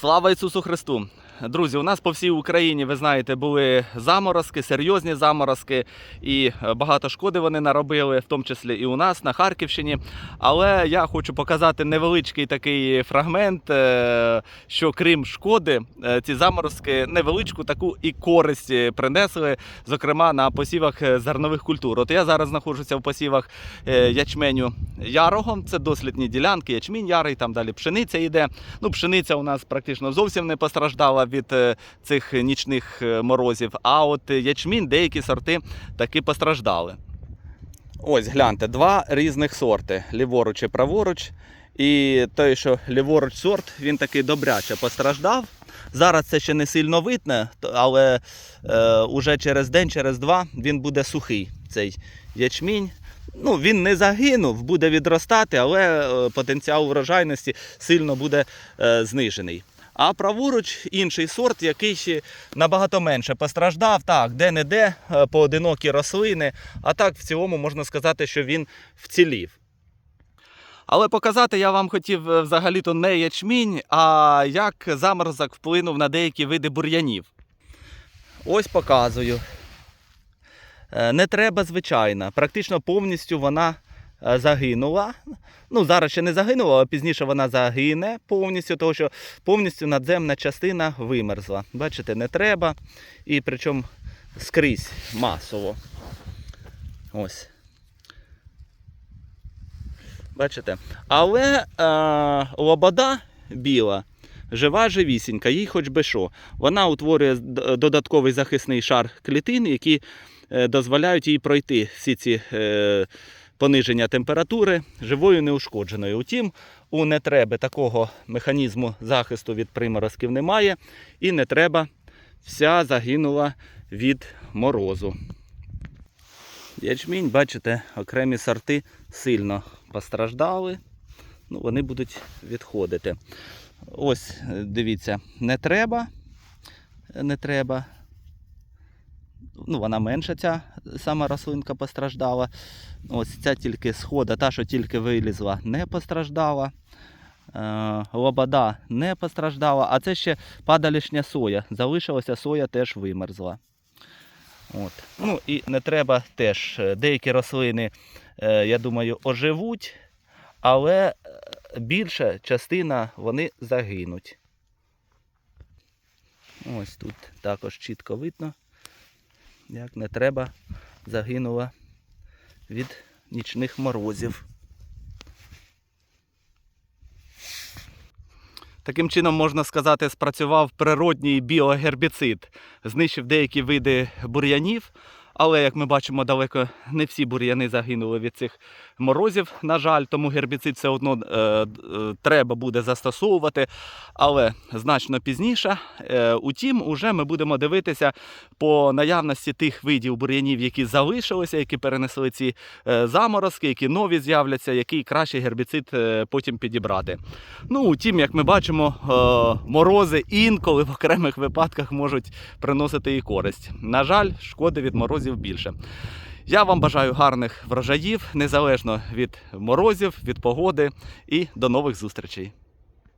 Слава Ісусу Христу! Друзі, у нас по всій Україні, ви знаєте, були заморозки, серйозні заморозки, і е, багато шкоди вони наробили, в тому числі і у нас на Харківщині. Але я хочу показати невеличкий такий фрагмент, е, що крім шкоди, е, ці заморозки невеличку таку і користь принесли, зокрема на посівах зернових культур. От я зараз знаходжуся в посівах ячменю ярого. Це дослідні ділянки, ячмінь ярий, там далі пшениця йде. Ну, пшениця у нас практично зовсім не постраждала від е, цих нічних е, морозів. А от ячмінь, деякі сорти таки постраждали. Ось гляньте, два різних сорти: ліворуч і праворуч. І той, що ліворуч сорт, він такий добряче постраждав. Зараз це ще не сильно видно, але е, уже через день, через два він буде сухий, цей ячмінь. Ну, він не загинув, буде відростати, але е, потенціал врожайності сильно буде е, знижений. А праворуч інший сорт, який ще набагато менше постраждав. Так, де-не-де е, поодинокі рослини. А так, в цілому можна сказати, що він вцілів. Але показати я вам хотів е, взагалі-то не ячмінь, а як заморозок вплинув на деякі види бур'янів. Ось показую. Е, Не треба, звичайно. Практично повністю вона загинула. Ну, зараз ще не загинула, а пізніше вона загине повністю, тому що повністю надземна частина вимерзла. Бачите, не треба. І причому скрізь масово. Ось. Бачите? Але е, лобода біла, жива живісінька, їй хоч би що. Вона утворює додатковий захисний шар клітин, які е, дозволяють їй пройти всі ці е, пониження температури живою неушкодженою. Утім, у нетреби такого механізму захисту від приморозків немає, і не треба вся загинула від морозу. Ячмінь, бачите, окремі сорти сильно постраждали. Ну, вони будуть відходити. Ось, дивіться, не треба. Не треба. Ну, вона менша, ця сама рослинка постраждала. Ось ця тільки схода, та, що тільки вилізла, не постраждала. Е, лобода не постраждала, а це ще падалішня соя. Залишилася соя теж вимерзла. От. Ну і не треба теж. е, Деякі рослини, е, я думаю, оживуть, але е, більша частина вони загинуть. Ось тут також чітко видно, як не треба загинула від нічних морозів. Таким чином, можна сказати, спрацював природній біогербіцид, знищив деякі види бур'янів, але, як ми бачимо, далеко не всі бур'яни загинули від цих морозів, на жаль, тому гербіцид все одно е, е, треба буде застосовувати, але значно пізніше. Е, утім, уже ми будемо дивитися по наявності тих видів бур'янів, які залишилися, які перенесли ці е, заморозки, які нові з'являться, який кращий гербіцид е, потім підібрати. Ну, утім, як ми бачимо, е, морози інколи в окремих випадках можуть приносити і користь. На жаль, шкоди від морозів більше. Я вам бажаю гарних врожаїв, незалежно від морозів, від погоди і до нових зустрічей.